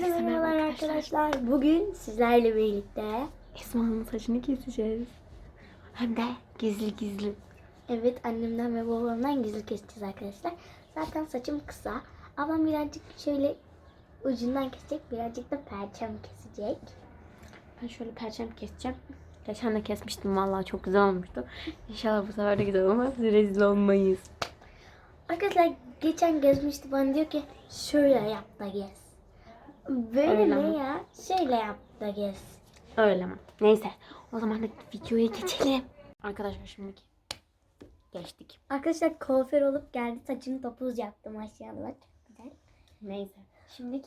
Merhabalar arkadaşlar. Bugün sizlerle birlikte Esma'nın saçını keseceğiz. Hem de gizli gizli. evet annemden ve babamdan gizli keseceğiz arkadaşlar. Zaten saçım kısa. Ablam birazcık şöyle ucundan kesecek. Birazcık da perçem kesecek. Ben şöyle perçem keseceğim. Geçen de kesmiştim vallahi çok güzel olmuştu. İnşallah bu sefer de güzel olmaz. Rezil olmayız. Arkadaşlar geçen gezmişti bana diyor ki şöyle yap da gez. Böyle Öyle ne mi? ya? Şöyle yap da gez. Öyle mi? Neyse. O zaman da videoya geçelim. Arkadaşlar şimdi geçtik. Arkadaşlar kuaför olup geldi saçını topuz yaptım aşağıda. Çok güzel. Neyse. Şimdi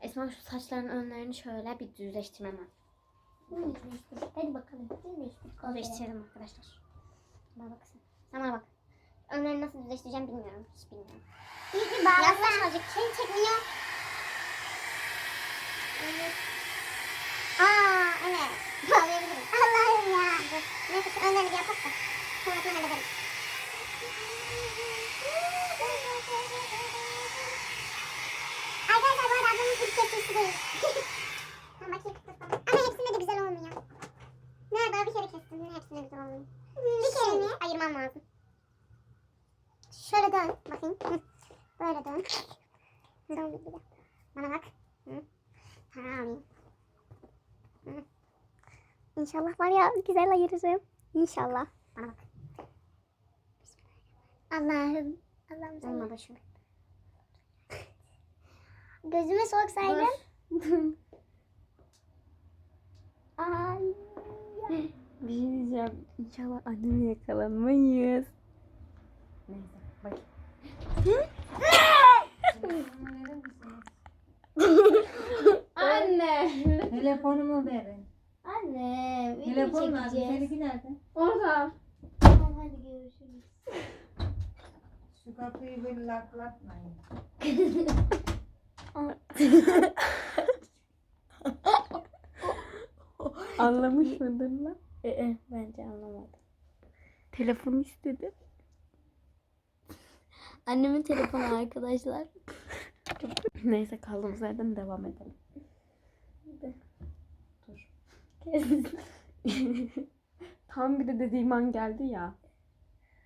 Esma şu saçların önlerini şöyle bir düzleştirmem lazım. Hadi bakalım. Düzleştir. Düzleştirelim arkadaşlar. Bana baksın. Sen bana bak. Önlerini nasıl düzleştireceğim bilmiyorum. Hiç bilmiyorum. Yaklaş azıcık. Seni çekmiyor. Aa evet. Bağlayabilirim. Allah'ım ya. Neyse şu önlerini bir yapak da. Sonrasını hallederim. Arkadaşlar bu arada ablamın ilk kesisi değil. Tamam bakayım. Ama hepsinde de güzel olmuyor. Nerede bir kere kestim. Yine hepsinde güzel olmuyor. Bir kere mi? Ayırmam lazım. Şöyle dön. Bakayım. Böyle dön. Dön bir de. Bana bak. Hı. Tamam. Hı. İnşallah var ya güzel ayırırım. İnşallah. Bana bak. Allah'ım. Allah'ım sana. Olmadı şu. Gözüme soksaydın. Ay. Bir şey diyeceğim. İnşallah annemi yakalanmayız. Neyse bak. Anne. Telefonumu verin. Anne. video Telefon lazım. çekeceğiz. Seninki nerede? Orada. Tamam hadi görüşürüz. Şu kapıyı bir laklatmayın. Anlamış mıdır lan? Ee, bence anlamadım. Telefonu istedi. Annemin telefonu arkadaşlar. Neyse kaldığımız yerden devam edelim. Dur. Tam bir de dediğim an geldi ya.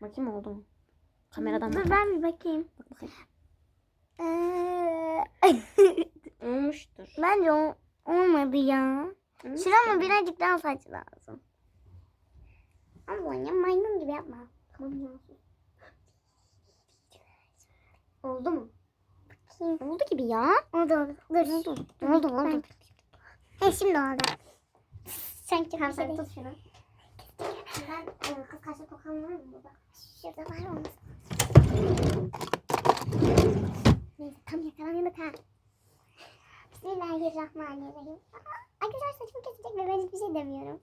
Bakayım oldu mu? Kameradan bak. Dur ben bir bakayım. Bak bakayım. Ee, Olmuştur. bence o, olmadı ya. Olmuştur. Şurama birazcık daha saç lazım. Ama ya maymun gibi yapma. Tamam ya. Oldu mu? Bakayım. Oldu gibi ya. Oldu oldu. Dur. Oldu. Oldu oldu. He şimdi oldu. Çok Tamam sen tut şunu. Ben e, kız kaşlı kokan var mı burada? Şurada var olmasın. Neyse tam yakalanıyorduk ha. Bismillahirrahmanirrahim. Aa, Arkadaşlar saçımı kesecek ve ben hiçbir şey demiyorum.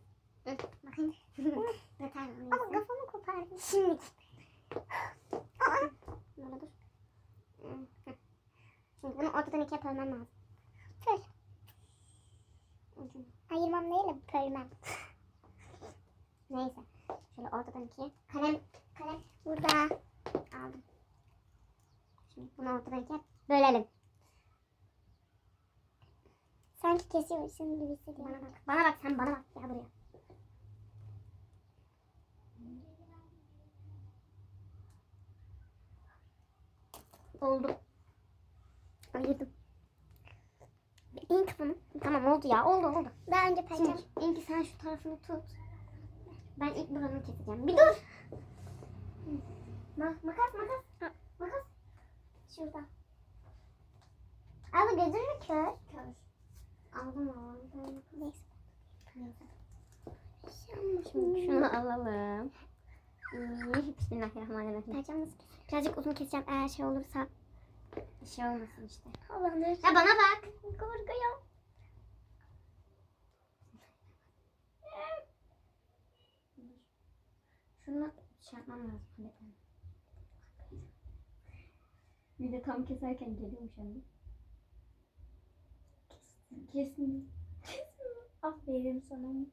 Bakın. Yeter. Ama kafamı kopardım. Şimdi. Aa, Böyle dur. Şimdi bunu ortadan ikiye bölmem lazım. Pöl. Ayırmam değil de bölmem. Neyse. Şöyle ortadan ikiye. Kalem, kalem burada. Aldım. Şimdi bunu ortadan ikiye bölelim. Sanki kesiyormuşsun gibi hissediyorum. Bana bak. Bana bak sen bana bak. Gel buraya. Oldu. Ayırdım. İn kafanı. Tamam oldu ya. Oldu oldu. Daha önce Şimdi perçem. İnki sen şu tarafını tut. Ben ilk buranı keseceğim. Bir dur. Ma makas makas. Ha, makas. Şurada. Abi gözün mü kör? Kör. Aldım aldım. Neyse. Şimdi şunu alalım. Bismillahirrahmanirrahim. Perçem nasıl? Birazcık uzun keseceğim eğer şey olursa. Bir şey olmasın işte. Allah'ım. Ya bana bak. Korkuyorum. Şunu şey yapmam lazım. halletmem. Bir de tam keserken geliyormuş anne. Kesin. Aferin sana.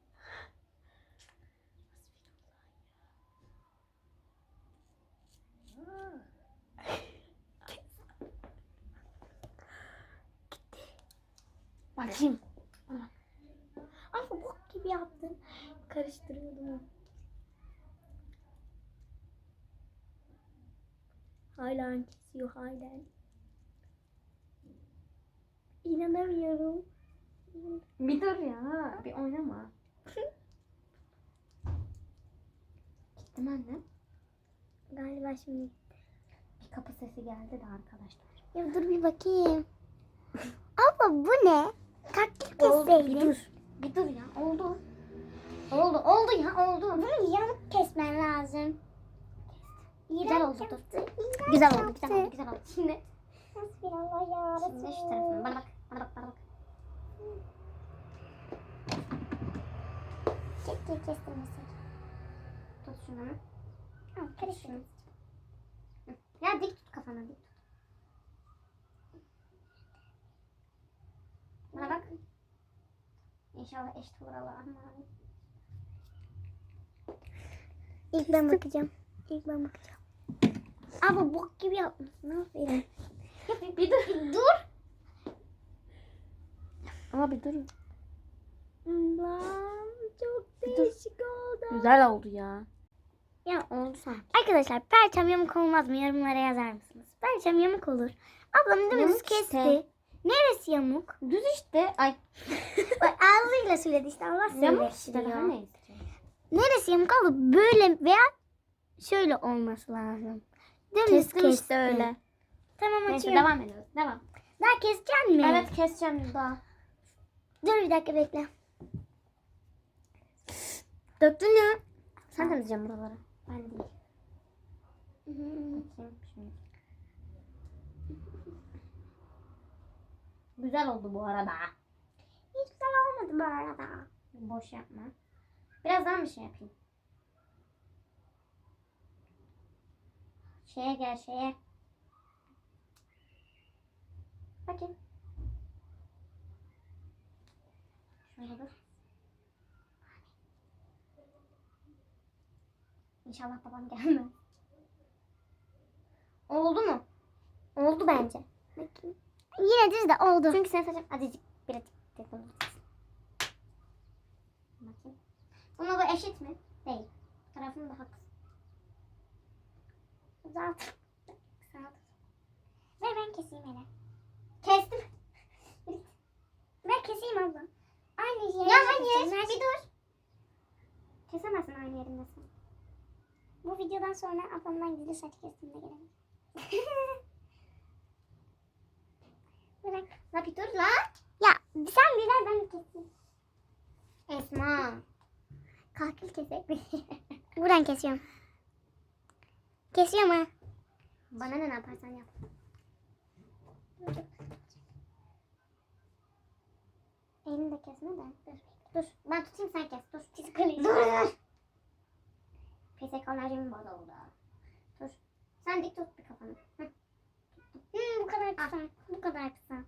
Bakayım. Ama bok gibi yaptın. Karıştırıyordum. Hala kesiyor hala. İnanamıyorum. Bir dur ya. Bir oynama. Gitti mi anne? Galiba şimdi. Bir kapı sesi geldi de arkadaşlar. Ya dur bir bakayım. Abla bu ne? Oldu, kesseydin. bir dur. Bir dur ya. Oldu. Oldu. Oldu ya. Oldu. Bunu yamuk kesmen lazım. Güzel oldu, dur. Güzel oldu. Güzel oldu. Güzel oldu. Şimdi. Hasbinallah ya Şimdi şu tarafını. Bana bak. Bana bak. Bana bak. Keşke kestirmesek. Tut şunu. Tamam karıştırın. Ya dik tut kafana dik tut. Bana bak. İnşallah eşit olur Allah'ım. İlk ben bakacağım. İlk ben bakacağım. Ama bok gibi yapmışsın. Aferin. Ya bir, bir dur. Dur. Ama bir dur. Lan çok değişik oldu. Güzel oldu ya. Ya oldu sanki. Arkadaşlar perçem yamuk olmaz mı? Yorumlara yazar mısınız? Perçem yamuk olur. Ablam dümdüz kesti. işte. Neresi yamuk? Düz işte. Ay. Bak ağzıyla söyledi işte Allah Yamuk işte. Daha ne? Neresi yamuk abla? Böyle veya şöyle olması lazım. Dümdüz Kestim kesti. işte öyle. Tamam Neyse açıyorum. devam ediyoruz. Devam. Daha keseceksin mi? Evet keseceğim daha. Dur bir dakika bekle. Döktün ya. Sen temizleyeceksin buraları. Ben değil. Bakayım şimdi. Güzel oldu bu arada. Hiç güzel olmadı bu arada. Boş yapma. Biraz daha mı şey yapayım? Şeye gel şeye. Bakayım. Şöyle dur. İnşallah babam gelmez. Oldu mu? Oldu bence. Bakayım. Yine düz de oldu. Çünkü senin saçın azıcık birazcık takılmış. Bakayım. Bu eşit mi? Değil. Tarafını daha kısa. Sağ ol. Ver ben keseyim hele. Kestim. Ver keseyim abla. Aynı yere Ya hayır. Ver. Bir dur. Kesemezsin aynı yerindesin. Bu videodan sonra ablamdan gizli saç kestimde gelelim. Bırak. La bir dur la. Ya sen bir ver ben keseyim. Esma. Kalkıl kesek mi? Buradan kesiyorum. Kesiyorum ha. Bana ne, yaparsan yap. Elini de kesme de. Dur. Dur. Ben tutayım sen kes. Dur. Psikolojik. Dur dur. PSK alerjimin bozuldu. Dur. Sen dik tut bir kafanı. Hı. Hmm, bu kadar kısa. Bu kadar kısa.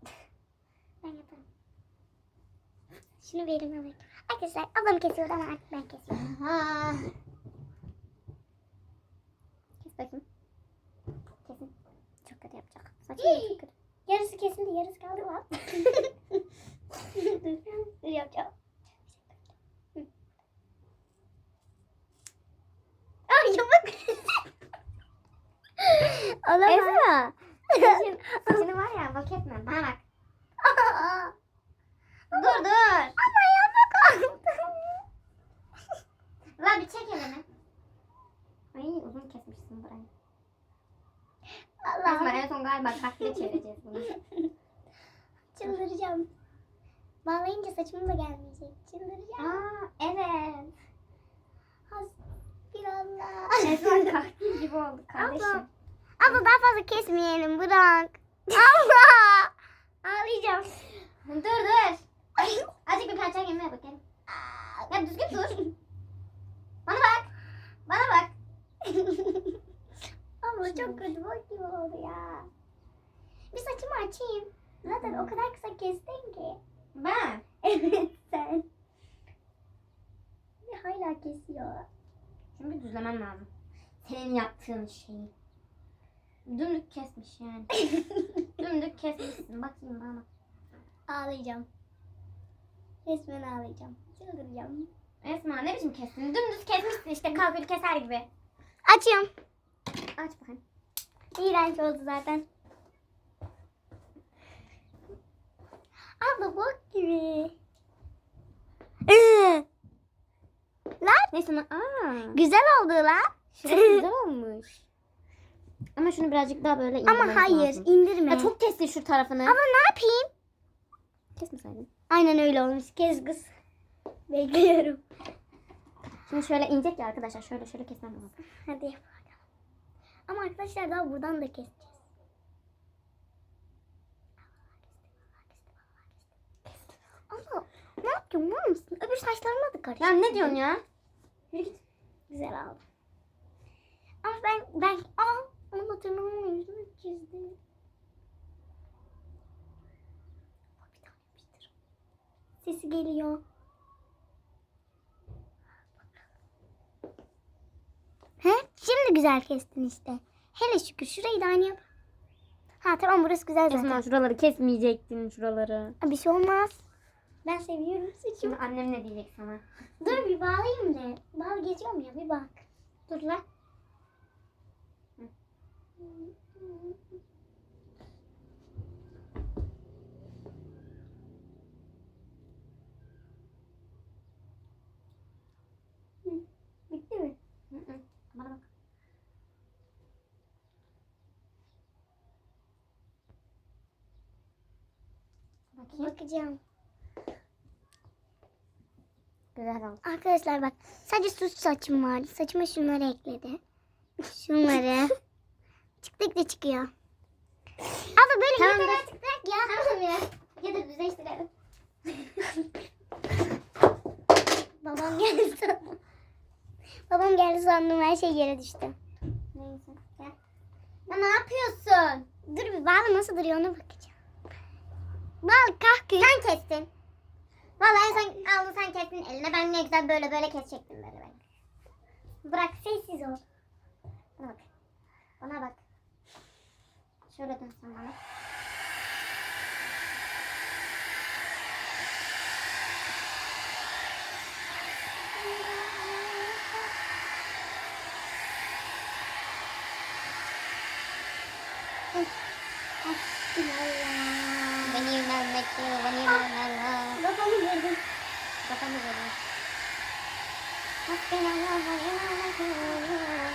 Ben yaparım. Şunu vereyim evet. Arkadaşlar ablam kesiyor ama artık ben kesiyorum. Aha. Kes bakayım. Kesin. Çok kötü yapacak. Da çok kötü. Yarısı kesildi yarısı kaldı lan. dur, yapacağım. Ay yamuk. Olamaz. Esma. Saçın, saçını var ya bak etme. Bana bak. Dur dur. Ama yamuk oldu. La bir çek elini. Ay uzun kesmişsin burayı. Allah. en son galiba kahve çevireceğiz bunu. Çıldıracağım. Bağlayınca saçım da gelmeyecek. Çıldıracağım. Aa evet. Hasbinallah. Esma kahve gibi oldu kardeşim. Abla. Abla daha fazla kesmeyelim bırak. Allah. Ağlayacağım. Dur dur. Azıcık bir parça yemeğe bakalım. Ya düzgün dur. Bana bak. Bana bak. Abla çok kötü gibi oldu ya. Bir saçımı açayım. Zaten o kadar kısa kestin ki. Ben. Evet sen. Hala kesiyor. Bir düzlemem lazım. Senin yaptığın şeyi. Dümdük kesmiş yani. Dümdük kesmişsin. Bakayım bana. Ağlayacağım. Resmen ağlayacağım. Çıldıracağım. Esma ne biçim kestin? Dümdüz kesmişsin işte kalkül keser gibi. Açıyorum. Aç bakayım. İğrenç oldu zaten. Abla bok gibi. Iı, Neyse lan. Aa. güzel oldu lan. Şurası güzel olmuş. Ama şunu birazcık daha böyle Ama indirmemiz hayır lazım. indirme. Ya çok kestin şu tarafını. Ama ne yapayım? Kesmeseydin. Aynen öyle olmuş. Kez kız. Bekliyorum. Şimdi şöyle inecek ya arkadaşlar. Şöyle şöyle kesmem lazım. Hadi yap bakalım. Ama arkadaşlar daha buradan da keseceğiz. Ama ne yapıyorsun var mısın? Öbür saçlarıma da karıştı. Ya ne diyorsun ya? Yürü git. Güzel oldu. Ama ben ben aa tırnağımın yüzünü yapıştır. Sesi geliyor. He? Şimdi güzel kestin işte. Hele şükür şurayı da aynı yap. Ha tamam burası güzel zaten. Esma şuraları kesmeyecektin şuraları. Bir şey olmaz. Ben seviyorum saçımı. Şimdi annem ne diyecek sana? Dur bir bağlayayım da. Bağ geçiyorum ya bir bak. Dur lan. Bitti mi? Hı hı. Bana bak. Bakayım. Bakacağım. Güzel oldu. Arkadaşlar bak sadece süs saçım vardı. Saçıma şunları ekledi. Şunları. Çıktık da çıkıyor. Abla böyle Tamam tamam, da- çıktık ya. Tamam ya. Ya da düzleştirelim. Babam geldi sandım. Babam geldi sandım her şey yere düştü. Neyse. Gel. Ya ne yapıyorsun? Dur bir bağla nasıl duruyor ona bakacağım. Bağla kahkül. Sen kestin. Vallahi sen aldın sen kestin eline. Ben ne güzel böyle böyle kesecektim böyle böyle. Bırak sessiz ol. Bana bak. Bana bak. Şöyle dön sen bana. Beni yönelmek diyor, beni yönelmek. Babamı gördüm. Kafamı görüyor. Şimdi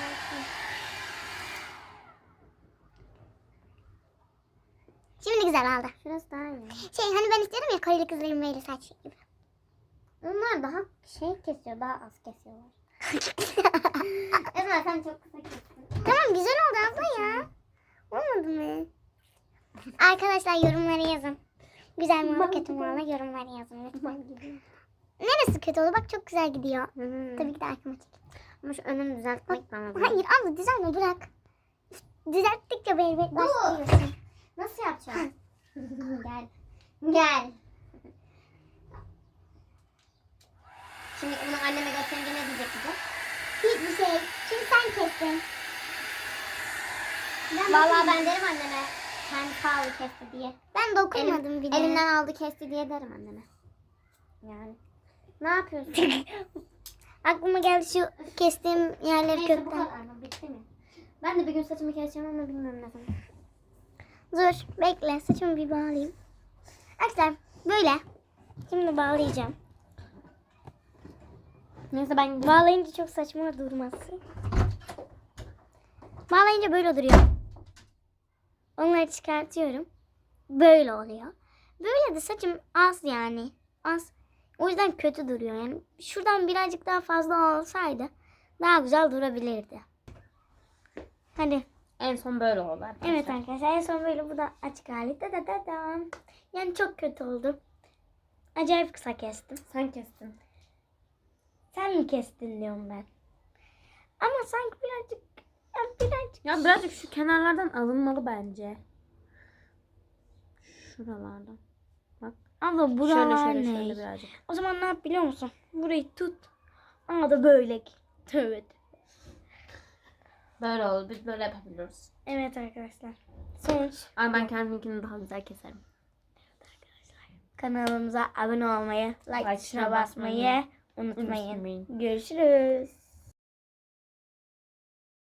güzel oldu. Şurası daha iyi. Şey hani ben istedim ya kareli kızların böyle saç gibi. Onlar daha şey kesiyor, daha az kesiyorlar. Esma sen çok kısa kestin. Tamam güzel oldu abla ya. Olmadı mı? Arkadaşlar yorumlara yazın. Güzel mi kötü mü oldu yorumlara yazın lütfen. Neresi kötü oldu? Bak çok güzel gidiyor. Tabii. Tabii ki de arkama çek. Ama şu önünü düzeltmek lazım. Hayır abla düzenle bırak. Düzelttikçe böyle başlıyorsun. Nasıl yapacağım? Gel. Gel. Şimdi bunu anneme gösterince ne diyecek bize? Hiçbir şey. Çünkü sen kestin. Ben Vallahi ben derim anneme. Kendi sağlığı kesti diye. Ben dokunmadım bile. Elinden aldı kesti diye derim anneme. Yani. Ne yapıyorsun? Aklıma geldi şu kestiğim yerleri Neyse bu kökten. kadar mı? Bitti mi? Ben de bir gün saçımı keseceğim ama bilmiyorum ne zaman. Dur bekle saçımı bir bağlayayım. Arkadaşlar böyle. Şimdi bağlayacağım. Neyse ben Bağlayınca çok saçma durmaz. Bağlayınca böyle duruyor. Onları çıkartıyorum. Böyle oluyor. Böyle de saçım az yani. Az. O yüzden kötü duruyor. Yani şuradan birazcık daha fazla olsaydı daha güzel durabilirdi. Hadi. En son böyle oldu. arkadaşlar. Evet arkadaşlar en son böyle bu da açık hali. Da da da da. Yani çok kötü oldu. Acayip kısa kestim. Sen kestin. Sen mi kestin diyorum ben. Ama sanki birazcık ya birazcık Ya birazcık şu kenarlardan alınmalı bence. Şuralardan. Abla buralar şöyle şöyle ne? şöyle birazcık. O zaman ne yap biliyor musun? Burayı tut. Ama da böyle. Evet. Böyle oldu. Biz böyle yapabiliyoruz. Evet arkadaşlar. Sonuç. Ama ben kendiminkini daha güzel keserim. Arkadaşlar Kanalımıza abone olmayı, like, Like tuşuna basmayı unutmayın. unutmayın. Görüşürüz.